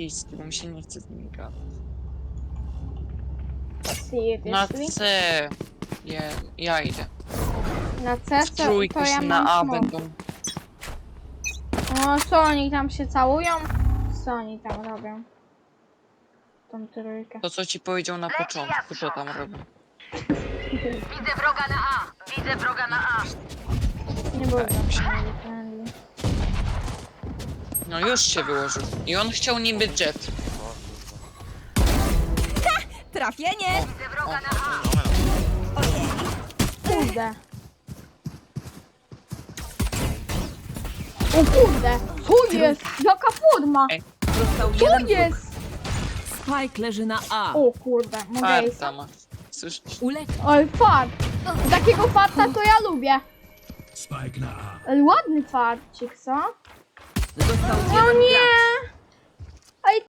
chiński, bo mi się nie chce z nimi gadać. Na C. Nie, ja idę. Na C W to, trójkę to ja się na A smok. będą. O, co oni tam się całują? Co oni tam robią? Tą trójkę. To co ci powiedział na początku, to tam robią. Widzę wroga na A. Widzę wroga na A. Nie było tam friendly. No już się wyłożył. I on chciał niby jet. Trafienie! Widzę wroga na A. Kurde. O kurde! Co jest? Jaka forma? Ej. Został Co jeden wróg. jest? Spike leży na A. O kurde, mogę iść. Farta ma. Słyszysz? Ulecz. Oj, fart. Takiego farta to ja lubię. Spike na A. Ładny farcik, co? Został O jeden nie,